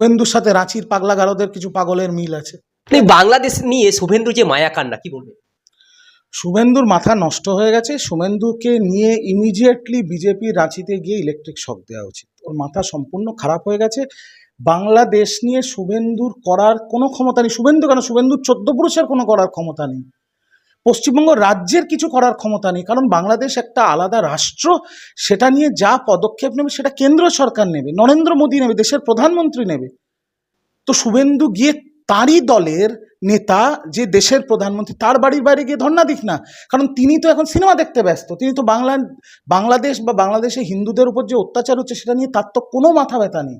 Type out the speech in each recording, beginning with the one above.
শুভেন্দুর সাথে রাঁচির পাগলা গারদের কিছু পাগলের মিল আছে। বাংলাদেশ নিয়ে শুভেন্দু যে মায়া কান্না কি বলবেন? শুভেন্দুর মাথা নষ্ট হয়ে গেছে। শুভেন্দুকে নিয়ে ইমিডিয়েটলি বিজেপি রাঁচিতে গিয়ে ইলেকট্রিক শক দেওয়া উচিত। ওর মাথা সম্পূর্ণ খারাপ হয়ে গেছে। বাংলাদেশ নিয়ে শুভেন্দুর করার কোনো ক্ষমতা নেই। শুভেন্দু কেন? শুভেন্দুর চোদ্দ পুরুষের কোনো করার ক্ষমতা নেই। পশ্চিমবঙ্গ রাজ্যের কিছু করার ক্ষমতা নেই, কারণ বাংলাদেশ একটা আলাদা রাষ্ট্র, সেটা নিয়ে যা পদক্ষেপ নেবে সেটা কেন্দ্র সরকার নেবে, নরেন্দ্র মোদী নেবে, দেশের প্রধানমন্ত্রী নেবে। তো শুভেন্দু গিয়ে তারই দলের নেতা, যে দেশের প্রধানমন্ত্রী, তার বাড়ির বাইরে গিয়ে ধর্ণা দিক না, কারণ তিনি তো এখন সিনেমা দেখতে ব্যস্ত, তিনি তো বাংলা, বাংলাদেশ বা বাংলাদেশে হিন্দুদের উপর যে অত্যাচার হচ্ছে সেটা নিয়ে তার তো কোনো মাথা ব্যথা নেই।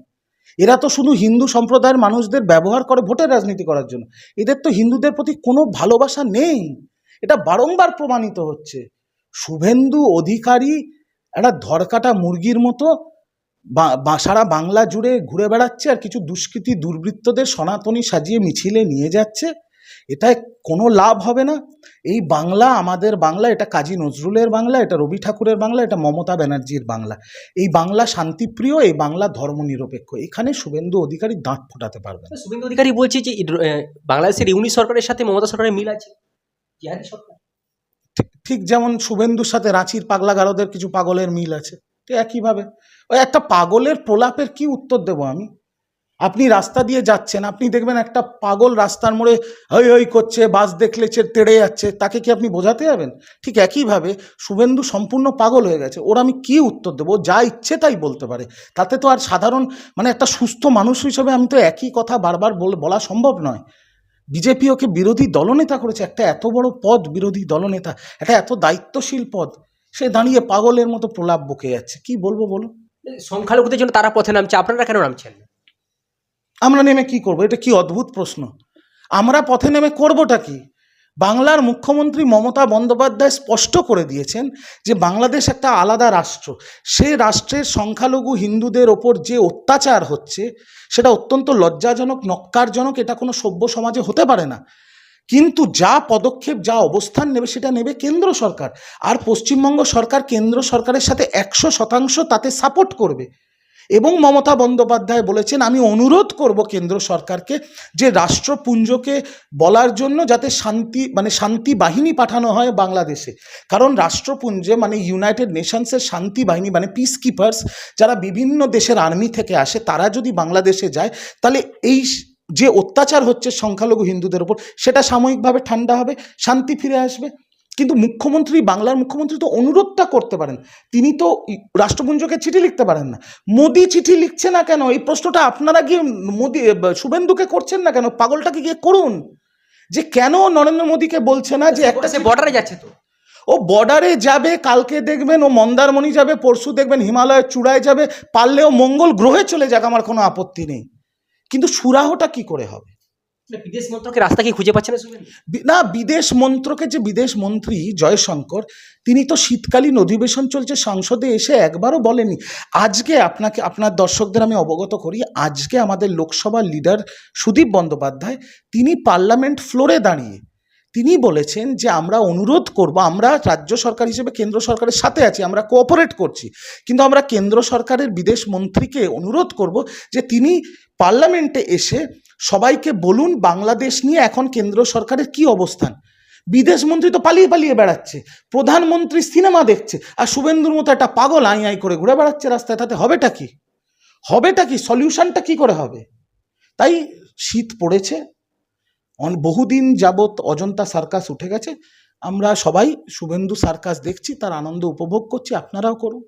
এরা তো শুধু হিন্দু সম্প্রদায়ের মানুষদের ব্যবহার করে ভোটের রাজনীতি করার জন্য, এদের তো হিন্দুদের প্রতি কোনো ভালোবাসা নেই। এটা বারংবার প্রমাণিত হচ্ছে। শুভেন্দু অধিকারী একটা ধরকাটা মুরগির মতো বা- সারা বাংলা জুড়ে ঘুরে বেড়াচ্ছে আর কিছু দুষ্কৃতী দুর্বৃত্তদের সনাতনী সাজিয়ে মিছিলে নিয়ে যাচ্ছে। এটায় কোনো লাভ হবে না। এই বাংলা আমাদের বাংলা, এটা কাজী নজরুলের বাংলা, এটা রবি ঠাকুরের বাংলা, এটা মমতা ব্যানার্জির বাংলা। এই বাংলা শান্তিপ্রিয়, এই বাংলা ধর্মনিরপেক্ষ। এখানে শুভেন্দু অধিকারী দাঁত ফোটাতে পারবে শুভেন্দু অধিকারী বলছে যে বাংলাদেশের ইউনি সরকারের সাথে মমতা সরকারের মিল আছে। জিহাদি সরকার ঠিক- যেমন শুভেন্দুর সাথে রাঁচির পাগলা গারদের কিছু পাগলের মিল আছে তো একইভাবে। ওই একটা পাগলের প্রলাপের কি উত্তর দেবো আমি? আপনি রাস্তা দিয়ে যাচ্ছেন, আপনি দেখবেন একটা পাগল রাস্তার মোড়ে হই হই করছে, বাস দেখলে চে- তেড়ে যাচ্ছে, তাকে কি আপনি বোঝাতে যাবেন? ঠিক একইভাবে শুভেন্দু সম্পূর্ণ পাগল হয়ে গেছে, ওর আমি কি উত্তর দেবো? যা ইচ্ছে তাই বলতে পারে। তাতে তো আর সাধারণ মানে একটা সুস্থ মানুষ হিসেবে আমি তো একই কথা বারবার বলা সম্ভব নয়। বিজেপি ওকে বিরোধী দলনেতা করেছে একটা এত বড় পদ বিরোধী দলনেতা একটা এত দায়িত্বশীল পদ সে দাঁড়িয়ে পাগলের মতো প্রলাপ বকে যাচ্ছে। কি বলব বলো সংখ্যালঘুদের জন্য তারা পথে নামছে আপনারা কেন নামছেন? আমরা নেমে কি করব? এটা কি অদ্ভুত প্রশ্ন? আমরা পথে নেমে করবোটা কি? বাংলার মুখ্যমন্ত্রী মমতা বন্দ্যোপাধ্যায় স্পষ্ট করে দিয়েছেন যে বাংলাদেশ একটা আলাদা রাষ্ট্র। সে রাষ্ট্রের সংখ্যালঘু হিন্দুদের ওপর যে অত্যাচার হচ্ছে, সেটা অত্যন্ত লজ্জাজনক নক্কারজনক এটা কোনো সভ্য সমাজে হতে পারে না। কিন্তু যা পদক্ষেপ, যা অবস্থান নেবে, সেটা নেবে কেন্দ্র সরকার। আর পশ্চিমবঙ্গ সরকার কেন্দ্র সরকারের সাথে একশো শতাংশ তাতে সাপোর্ট করবে। এবং মমতা বন্দ্যোপাধ্যায় বলেছেন, আমি অনুরোধ করব কেন্দ্র সরকারকে যে রাষ্ট্রপুঞ্জকে বলার জন্য যাতে শান্তি মানে শান্তি বাহিনী পাঠানো হয় বাংলাদেশে। কারণ রাষ্ট্রপুঞ্জে মানে ইউনাইটেড নেশনসের শান্তি বাহিনী মানে পিস কিপার্স যারা বিভিন্ন দেশের আর্মি থেকে আসে, তারা যদি বাংলাদেশে যায়, তাহলে এই যে অত্যাচার হচ্ছে সংখ্যালঘু হিন্দুদের ওপর, সেটা সাময়িকভাবে ঠান্ডা হবে, শান্তি ফিরে আসবে। কিন্তু মুখ্যমন্ত্রী বাংলার মুখ্যমন্ত্রী তো অনুরোধটা করতে পারেন। তিনি তো রাষ্ট্রপুঞ্জকে চিঠি লিখতে পারেন না। মোদি চিঠি লিখছে না কেন? এই প্রশ্নটা আপনারা গিয়ে মোদি শুভেন্দুকে করছেন না কেন? পাগলটাকে গিয়ে করুন। যে কেন নরেন্দ্র মোদীকে বলছে না যে একটা সে বর্ডারে যাচ্ছে তো। ও বর্ডারে যাবে কালকে দেখবেন ও মন্দারমণি যাবে পরশু দেখবেন হিমালয়ের চূড়ায় যাবে পারলেও মঙ্গল গ্রহে চলে যাক আমার কোনো আপত্তি নেই। কিন্তু সুরাহটা কি করে হবে? বিদেশ মন্ত্রকে রাস্তা কি খুঁজে পাচ্ছে না না, বিদেশ মন্ত্রকে যে বিদেশ মন্ত্রী জয়শঙ্কর, তিনি তো শীতকালীন অধিবেশন চলছে, সংসদে এসে একবারও বলেনি। আজকে আপনাকে, আপনার দর্শকদের আমি অবগত করি, আজকে আমাদের লোকসভার লিডার সুদীপ বন্দ্যোপাধ্যায়, তিনি পার্লামেন্ট ফ্লোরে দাঁড়িয়ে তিনি বলেছেন যে আমরা অনুরোধ করব, আমরা রাজ্য সরকার হিসেবে কেন্দ্র সরকারের সাথে আছি, আমরা কোঅপারেট করছি। কিন্তু আমরা কেন্দ্র সরকারের বিদেশ মন্ত্রীকে অনুরোধ করব যে তিনি পার্লামেন্টে এসে সবাইকে বলুন বাংলাদেশ নিয়ে এখন কেন্দ্র সরকারের কি অবস্থান। বিদেশমন্ত্রী তো পালিয়ে পালিয়ে বেড়াচ্ছে, প্রধানমন্ত্রী সিনেমা দেখছে, আর শুভেন্দুর মতো একটা পাগল আই আই করে ঘুরে বেড়াচ্ছে রাস্তায়, তাতে হবেটা কি? হবেটা কি? সলিউশনটা কি করে হবে? তাই শীত পড়েছে বহুদিন যাবৎ অজন্তা সার্কাস উঠে গেছে। আমরা সবাই শুভেন্দু সার্কাস দেখছি, তার আনন্দ উপভোগ করছি, আপনারাও করুন।